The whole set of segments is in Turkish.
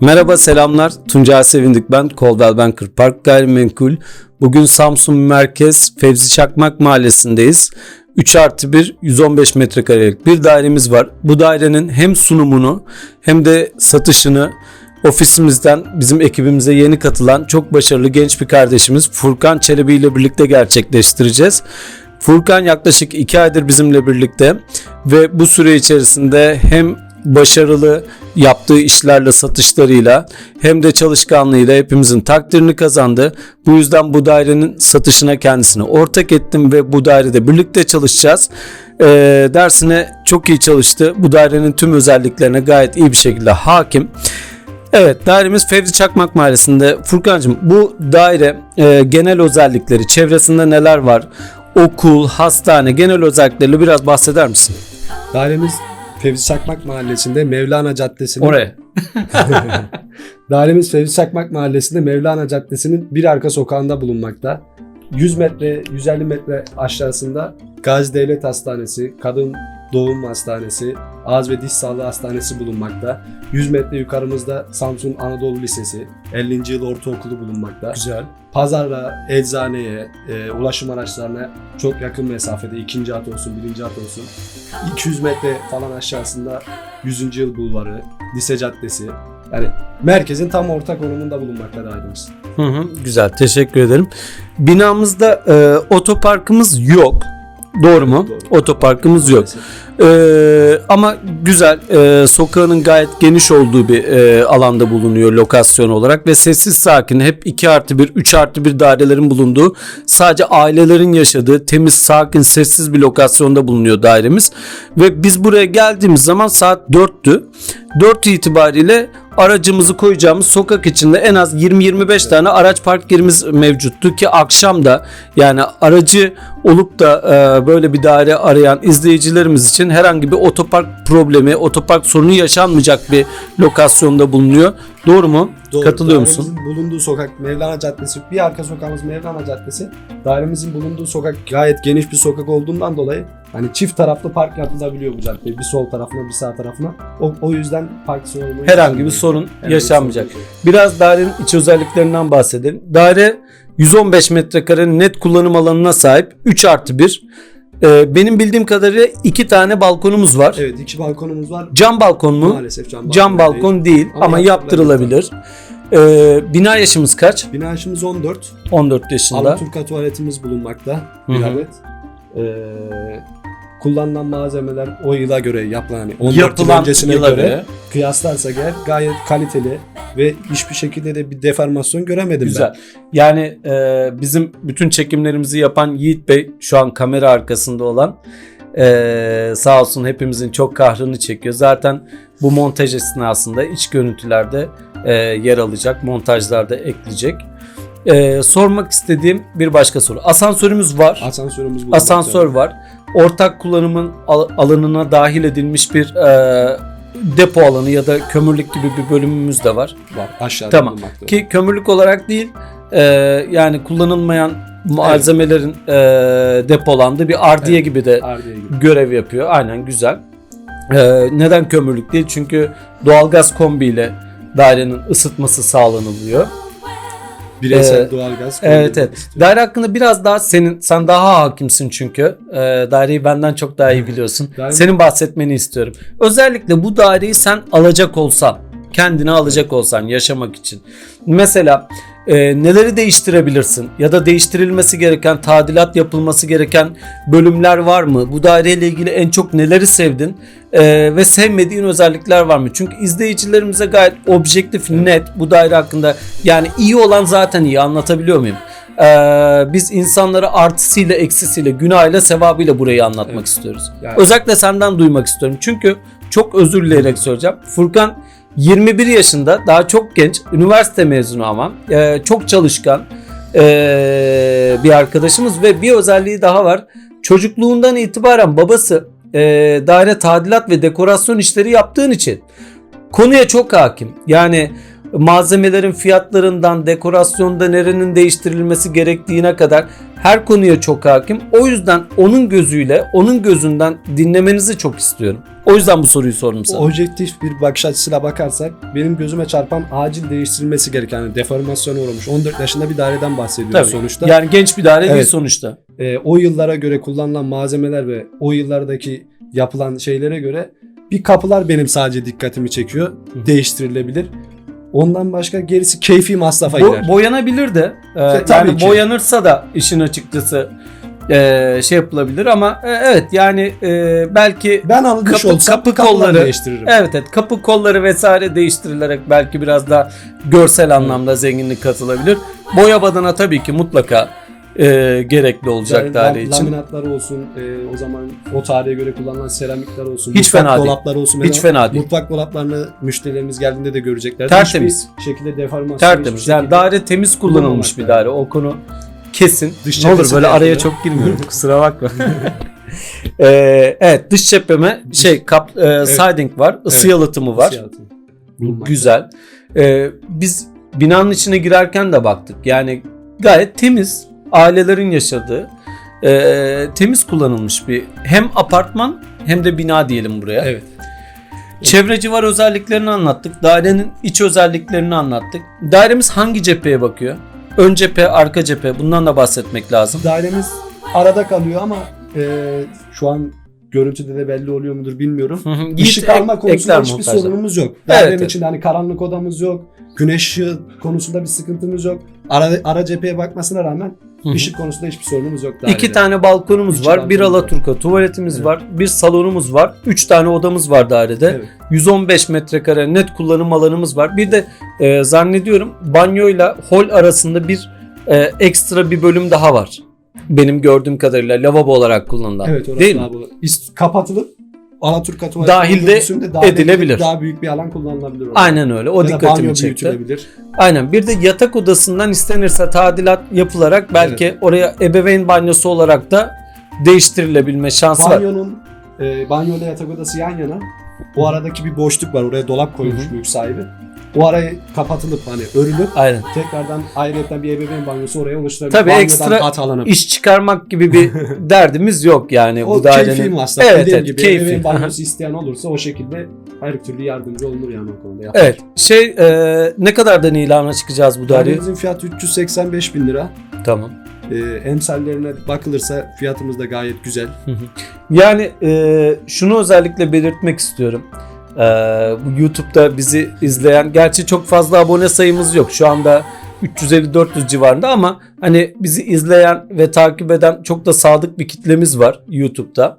Merhaba selamlar. Tuncay Sevindik ben. Coldwell Banker Park Gayrimenkul. Bugün Samsun Merkez Fevzi Çakmak Mahallesi'ndeyiz. 3 artı 1 115 metrekarelik bir dairemiz var. Bu dairenin hem sunumunu hem de satışını ofisimizden bizim ekibimize yeni katılan çok başarılı genç bir kardeşimiz Furkan Çelebi ile birlikte gerçekleştireceğiz. Furkan yaklaşık 2 aydır bizimle birlikte ve bu süre içerisinde hem başarılı yaptığı işlerle satışlarıyla hem de çalışkanlığıyla hepimizin takdirini kazandı. Bu yüzden bu dairenin satışına kendisini ortak ettim ve bu dairede birlikte çalışacağız. Ee, dersine çok iyi çalıştı. Bu dairenin tüm özelliklerine gayet iyi bir şekilde hakim. Evet dairemiz Fevzi Çakmak Mahallesi'nde. Furkan'cığım bu daire e, genel özellikleri, çevresinde neler var? Okul, hastane, genel özellikleriyle biraz bahseder misin? Dairemiz Fevzi Çakmak Mahallesi'nde Mevlana Caddesi'nin Oraya. Dairemiz Fevzi Çakmak Mahallesi'nde Mevlana Caddesi'nin bir arka sokağında bulunmakta. 100 metre, 150 metre aşağısında Gazi Devlet Hastanesi, Kadın Doğum Hastanesi, Ağız ve Diş Sağlığı Hastanesi bulunmakta. 100 metre yukarımızda Samsun Anadolu Lisesi, 50. yıl ortaokulu bulunmakta. Güzel. Pazara, eczaneye, e, ulaşım araçlarına çok yakın mesafede ikinci hat olsun, birinci hat olsun. 200 metre falan aşağısında 100. yıl bulvarı, Lise Caddesi. Yani merkezin tam orta konumunda bulunmakta dairemiz. Hı hı, güzel teşekkür ederim. Binamızda e, otoparkımız yok. Doğru mu? Doğru. Otoparkımız yok. Ee, ama güzel e, sokağının gayet geniş olduğu bir e, alanda bulunuyor lokasyon olarak ve sessiz sakin hep 2 artı 1 3 artı 1 dairelerin bulunduğu sadece ailelerin yaşadığı temiz sakin sessiz bir lokasyonda bulunuyor dairemiz ve biz buraya geldiğimiz zaman saat 4'tü 4 itibariyle aracımızı koyacağımız sokak içinde en az 20-25 tane araç park yerimiz mevcuttu ki akşam da yani aracı olup da e, böyle bir daire arayan izleyicilerimiz için herhangi bir otopark problemi, otopark sorunu yaşanmayacak bir lokasyonda bulunuyor. Doğru mu? Doğru. Katılıyor musun? Dairemizin bulunduğu sokak Mevlana Caddesi. Bir arka sokağımız Mevlana Caddesi. Dairemizin bulunduğu sokak gayet geniş bir sokak olduğundan dolayı hani çift taraflı park yapılabiliyor bu caddeye. Bir sol tarafına bir sağ tarafına. O, o yüzden park sorunu Herhangi bir sorun Herhangi bir yaşanmayacak. sorun yok. Biraz dairenin iç özelliklerinden bahsedelim. Daire 115 metrekare net kullanım alanına sahip 3 artı 1. Ee, benim bildiğim kadarıyla iki tane balkonumuz var. Evet iki balkonumuz var. Cam balkon mu? Maalesef cam balkon, Cam değil. balkon değil ama, Ama yaptırılabilir. Ee, bina yaşımız kaç? Bina yaşımız 14. 14 yaşında. Alaturka tuvaletimiz bulunmakta. Bir adet. Ee, kullanılan malzemeler o yıla göre yapılan hani 14 yıl Yapılan öncesine yıla göre, göre. kıyaslarsak eğer gayet kaliteli ve hiçbir şekilde de bir deformasyon göremedim Güzel. Yani e, bizim bütün çekimlerimizi yapan Yiğit Bey şu an kamera arkasında olan e, sağ olsun hepimizin çok kahrını çekiyor. Zaten bu montaj esnasında iç görüntülerde e, yer alacak, montajlarda ekleyecek. E, sormak istediğim bir başka soru. Asansörümüz var. ben. Asansörümüz bulunmakta. Asansör var. Ortak kullanımın al- alanına dahil edilmiş bir e, depo alanı ya da kömürlük gibi bir bölümümüz de var. var. Aşağıda Tamam. Ki kömürlük olarak değil e, yani kullanılmayan malzemelerin e, depolandığı bir ardiye Evet. gibi de Ardiye gibi. görev yapıyor. Aynen güzel. E, neden kömürlük değil? Çünkü doğalgaz kombiyle dairenin ısıtması sağlanılıyor. Bireysel Ee, doğalgaz. Evet evet. Daire hakkında biraz daha senin sen daha hakimsin çünkü. E, daireyi benden çok daha iyi biliyorsun. Daire- Senin bahsetmeni istiyorum. Özellikle bu daireyi sen alacak olsan, kendine alacak olsan yaşamak için. Mesela e, neleri değiştirebilirsin ya da değiştirilmesi gereken, tadilat yapılması gereken bölümler var mı? Bu daireyle ilgili en çok neleri sevdin E, ve sevmediğin özellikler var mı? Çünkü izleyicilerimize gayet objektif, net bu daire hakkında yani iyi olan zaten iyi anlatabiliyor muyum? E, biz insanlara artısıyla, eksisiyle, günahıyla, sevabıyla burayı anlatmak Evet. istiyoruz. Yani- Özellikle senden duymak istiyorum. Çünkü çok özür dileyerek söyleyeceğim. Furkan 21 yaşında daha çok genç üniversite mezunu ama e, çok çalışkan e, bir arkadaşımız ve bir özelliği daha var. Çocukluğundan itibaren babası e, daire tadilat ve dekorasyon işleri yaptığın için konuya çok hakim. Yani malzemelerin fiyatlarından, dekorasyonda nerenin değiştirilmesi gerektiğine kadar her konuya çok hakim. O yüzden onun gözüyle, onun gözünden dinlemenizi çok istiyorum. O yüzden bu soruyu sordum sana. Objektif bir bakış açısıyla bakarsak benim gözüme çarpan acil değiştirilmesi gereken yani deformasyona uğramış 14 yaşında bir daireden bahsediyoruz Tabii. sonuçta. Yani genç bir daire değil Evet. sonuçta. Ee, o yıllara göre kullanılan malzemeler ve o yıllardaki yapılan şeylere göre bir kapılar benim sadece dikkatimi çekiyor. Değiştirilebilir. Ondan başka gerisi keyfi masrafa Bo- girer. boyanabilir de. e, E, tabii yani ki. boyanırsa da işin açıkçası e, şey yapılabilir ama e, evet yani e, belki ben Kapı- olsam kapı kolları- değiştiririm. Evet evet kapı kolları vesaire değiştirilerek belki biraz daha görsel anlamda zenginlik katılabilir. Boya badana tabii ki mutlaka e, gerekli olacak Yani daire için. Laminatlar olsun, e, o zaman o tarihe göre kullanılan seramikler olsun, Hiç fena değil. dolapları olsun. Hiç fena değil. Mutfak dolaplarını müşterilerimiz geldiğinde de görecekler. Tertemiz. Hiçbir şekilde deformasyon, Tertemiz. hiçbir Yani şekilde- daire temiz kullanılmış bir daire. O konu kesin. Dış ne olur böyle de araya yapılır. çok girmiyorum. Kusura bakma. Ee, evet dış cepheme şey kap e, siding var, ısı Evet. yalıtımı var. Bulunmakta. Güzel. Ee, biz binanın içine girerken de baktık. Yani gayet temiz. Ailelerin yaşadığı e, temiz kullanılmış bir hem apartman hem de bina diyelim buraya. Evet. Çevre civar özelliklerini anlattık. Dairenin iç özelliklerini anlattık. Dairemiz hangi cepheye bakıyor? Ön cephe, arka cephe. Bundan da bahsetmek lazım. Dairemiz arada kalıyor ama e, şu an görüntüde de belli oluyor mudur bilmiyorum. Işık alma konusunda hiçbir montajda. sorunumuz yok. Evet, Dairenin evet. içinde hani karanlık odamız yok. Güneş ışığı konusunda bir sıkıntımız yok. Ara, ara cepheye bakmasına rağmen ışık konusunda hiçbir sorunumuz yok. dairede. İki tane balkonumuz İki var. Bir alaturka tuvaletimiz Evet. var. Bir salonumuz var. Üç tane odamız var dairede. Evet. 115 metrekare net kullanım alanımız var. Bir de e, zannediyorum banyoyla hol arasında bir e, ekstra bir bölüm daha var. Benim gördüğüm kadarıyla lavabo olarak kullanılan. Evet orası Değil mi? bu. İst- kapatılıp Alaturka tuvaleti Dahil de dahil edilebilir. Daha büyük bir alan kullanılabilir. orada. Aynen öyle. O Ya dikkatimi çekti. Aynen. Bir de yatak odasından istenirse tadilat yapılarak belki oraya ebeveyn banyosu olarak da değiştirilebilme şansı var. Banyonun e, banyo ile yatak odası yan yana. O aradaki bir boşluk var. Oraya dolap koymuş Hı hı. mülk sahibi. O arayı kapatılıp hani örülüp Aynen. tekrardan ayrıca bir ebeveyn banyosu oraya oluşturabilir. Tabii Banyodan ekstra hat alınıp. İş çıkarmak gibi bir derdimiz yok yani o bu dairenin. keyfi masraf. Evet, Dediğim evet, gibi keyfi. ebeveyn banyosu isteyen olursa o şekilde her türlü yardımcı olunur yani o konuda. yapar. Evet. Şey e, ne kadardan ilana çıkacağız bu daireye? Dairemizin fiyatı 385 bin lira. Tamam. E, emsallerine bakılırsa fiyatımız da gayet güzel. Yani e, şunu özellikle belirtmek istiyorum. E, bu YouTube'da bizi izleyen, gerçi çok fazla abone sayımız yok. Şu anda 350-400 civarında ama hani bizi izleyen ve takip eden çok da sadık bir kitlemiz var YouTube'da.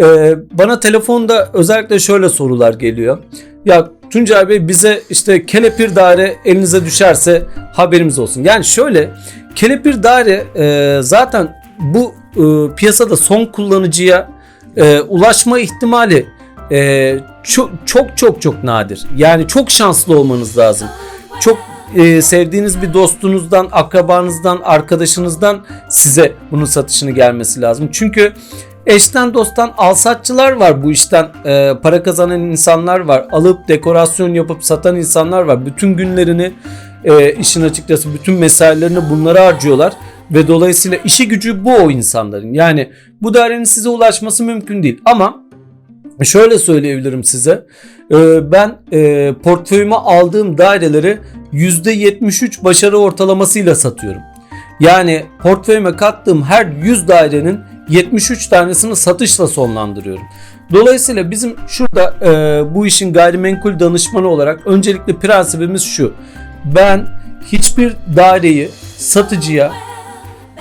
E, bana telefonda özellikle şöyle sorular geliyor. Ya Tuncay Bey bize işte kelepir daire elinize düşerse haberimiz olsun. Yani şöyle kelepir daire e, zaten bu e, piyasada son kullanıcıya e, ulaşma ihtimali e, çok çok çok çok nadir. Yani çok şanslı olmanız lazım. Çok e, sevdiğiniz bir dostunuzdan, akrabanızdan, arkadaşınızdan size bunun satışını gelmesi lazım. Çünkü eşten dosttan alsatçılar var bu işten e, para kazanan insanlar var. Alıp dekorasyon yapıp satan insanlar var. Bütün günlerini e, işin açıkçası bütün mesailerini bunlara harcıyorlar. Ve dolayısıyla işi gücü bu o insanların. Yani bu dairenin size ulaşması mümkün değil. Ama şöyle söyleyebilirim size. Ee, Ben e, portföyüme aldığım daireleri %73 başarı ortalamasıyla satıyorum. Yani portföyüme kattığım her 100 dairenin 73 tanesini satışla sonlandırıyorum. Dolayısıyla bizim şurada e, bu işin gayrimenkul danışmanı olarak öncelikle prensibimiz şu. Ben hiçbir daireyi satıcıya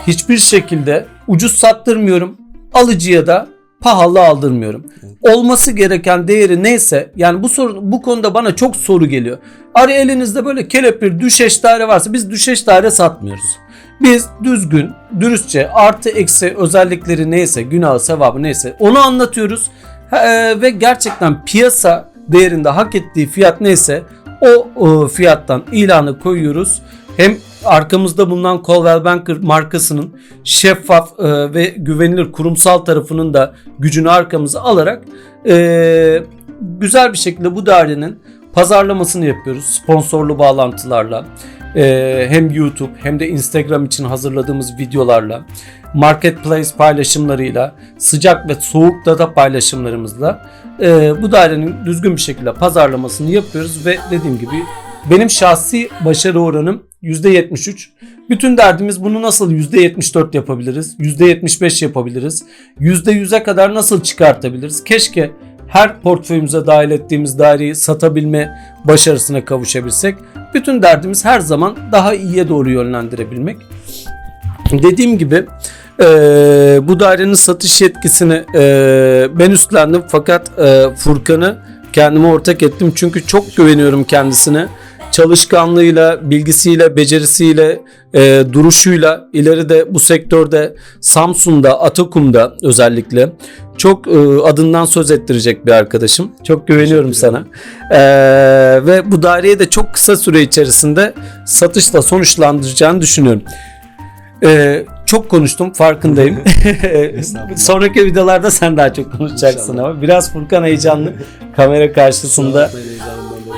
hiçbir şekilde ucuz sattırmıyorum. Alıcıya da pahalı aldırmıyorum. Olması gereken değeri neyse yani bu soru bu konuda bana çok soru geliyor. Arı elinizde böyle kelepir düşeş daire varsa biz düşeş daire satmıyoruz. Biz düzgün, dürüstçe artı eksi özellikleri neyse, günah sevabı neyse onu anlatıyoruz. Ee, ve gerçekten piyasa değerinde hak ettiği fiyat neyse o, o fiyattan ilanı koyuyoruz. Hem arkamızda bulunan Coldwell Banker markasının şeffaf e, ve güvenilir kurumsal tarafının da gücünü arkamıza alarak e, güzel bir şekilde bu dairenin pazarlamasını yapıyoruz sponsorlu bağlantılarla. Ee, hem YouTube hem de Instagram için hazırladığımız videolarla, marketplace paylaşımlarıyla, sıcak ve soğuk data paylaşımlarımızla e, bu dairenin düzgün bir şekilde pazarlamasını yapıyoruz ve dediğim gibi benim şahsi başarı oranım %73. Bütün derdimiz bunu nasıl %74 yapabiliriz, %75 yapabiliriz, %100'e kadar nasıl çıkartabiliriz? Keşke her portföyümüze dahil ettiğimiz daireyi satabilme başarısına kavuşabilsek. Bütün derdimiz her zaman daha iyiye doğru yönlendirebilmek. Dediğim gibi e, bu dairenin satış yetkisini e, ben üstlendim fakat e, Furkan'ı kendime ortak ettim çünkü çok güveniyorum kendisine. Çalışkanlığıyla, bilgisiyle, becerisiyle, e, duruşuyla ileride bu sektörde Samsun'da, Atakum'da özellikle çok e, adından söz ettirecek bir arkadaşım. Çok güveniyorum sana. E, ve bu daireyi de çok kısa süre içerisinde satışla sonuçlandıracağını düşünüyorum. E, çok konuştum farkındayım. Sonraki videolarda sen daha çok konuşacaksın İnşallah. ama biraz Furkan heyecanlı kamera karşısında.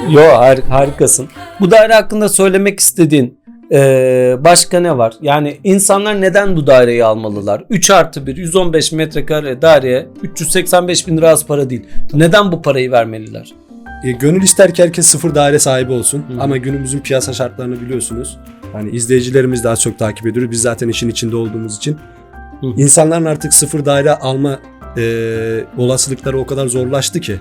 Yo har- harikasın. Bu daire hakkında söylemek istediğin e, başka ne var? Yani insanlar neden bu daireyi almalılar? 3 artı 1 115 metrekare daireye 385 bin lira az para değil. Neden bu parayı vermeliler? E, gönül ister ki herkes sıfır daire sahibi olsun. Hı. Ama günümüzün piyasa şartlarını biliyorsunuz. Hani izleyicilerimiz daha çok takip ediyoruz. Biz zaten işin içinde olduğumuz için. Hı. İnsanların artık sıfır daire alma e, olasılıkları o kadar zorlaştı ki.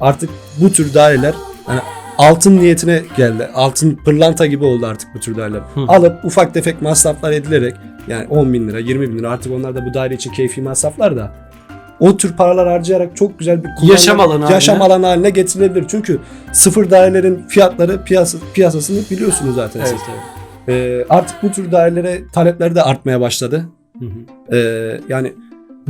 Artık bu tür daireler hani altın niyetine geldi. Altın pırlanta gibi oldu artık bu tür daireler. Hı. Alıp ufak tefek masraflar edilerek yani 10 bin lira 20 bin lira artık onlar da bu daire için keyfi masraflar da o tür paralar harcayarak çok güzel bir kullanım- Yaşam alanı yaşam haline. alanı haline getirilebilir. Çünkü sıfır dairelerin fiyatları piyasa, piyasasını biliyorsunuz zaten siz. Ee, artık bu tür dairelere talepler de artmaya başladı. Ee, yani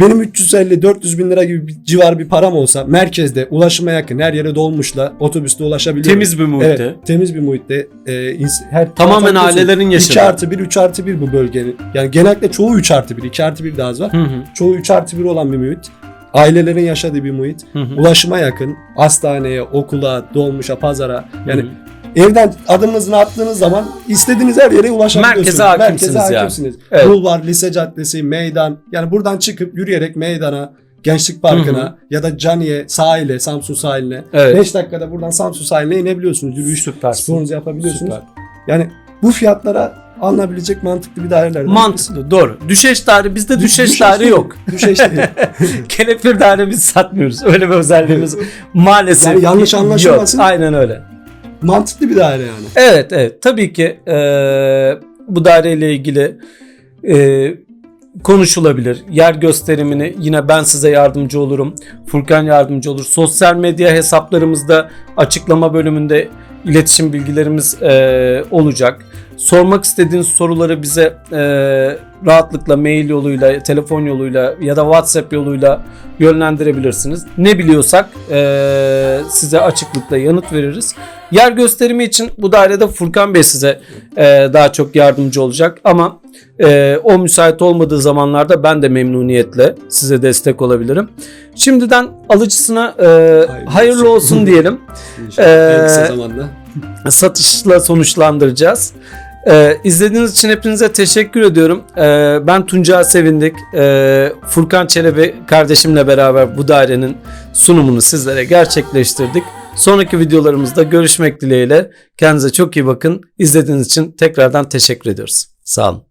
benim 350-400 bin lira gibi bir civar bir param olsa merkezde ulaşıma yakın her yere dolmuşla otobüste ulaşabiliyorum. Temiz bir muhitte. Evet, temiz bir muhitte. Ee, ins- her Tamamen ailelerin yaşadığı. 2 artı 1, 3 artı 1 bu bölgenin. Yani genellikle çoğu 3 artı 1, 2 artı 1 daha az var. Hı hı, Çoğu 3 artı 1 olan bir muhit. Ailelerin yaşadığı bir muhit. hı hı. Ulaşıma yakın. Hastaneye, okula, dolmuşa, pazara. Yani Hı hı. Evden adımınızı attığınız zaman istediğiniz her yere ulaşabiliyorsunuz. Merkeze hakimsiniz yani. hakimsiniz. Evet. Bulvar, lise caddesi, meydan. Yani buradan çıkıp yürüyerek meydana, Gençlik Parkı'na Hı ya da Caniye sahile, Samsun sahiline. Evet. 5 dakikada buradan Samsun sahiline inebiliyorsunuz. Yürüyüş Süpersin. sporunuzu yapabiliyorsunuz. Süper. Yani bu fiyatlara alınabilecek mantıklı bir dairelerden. Mantıklı doğru. Düşeş daire bizde birisi. düşeş Düş- daire yok. Düşeş değil. Kelepir daire biz satmıyoruz. Öyle bir özelliğimiz maalesef. Yani yanlış yok. anlaşılmasın. Aynen öyle. Mantıklı bir daire yani. Evet evet tabii ki e, bu daireyle ilgili e, konuşulabilir. Yer gösterimini yine ben size yardımcı olurum. Furkan yardımcı olur. Sosyal medya hesaplarımızda açıklama bölümünde iletişim bilgilerimiz e, olacak. Sormak istediğiniz soruları bize e, rahatlıkla mail yoluyla, telefon yoluyla ya da WhatsApp yoluyla yönlendirebilirsiniz. Ne biliyorsak e, size açıklıkla yanıt veririz. Yer gösterimi için bu dairede Furkan Bey size e, daha çok yardımcı olacak ama e, o müsait olmadığı zamanlarda ben de memnuniyetle size destek olabilirim. Şimdiden alıcısına e, hayırlı, olsun. olsun diyelim. İnşallah en kısa zamanda. Satışla sonuçlandıracağız. E, izlediğiniz için hepinize teşekkür ediyorum. E, ben Tunca Sevindik. E, Furkan Çelebi kardeşimle beraber bu dairenin sunumunu sizlere gerçekleştirdik. Sonraki videolarımızda görüşmek dileğiyle. Kendinize çok iyi bakın. İzlediğiniz için tekrardan teşekkür ediyoruz. Sağ olun.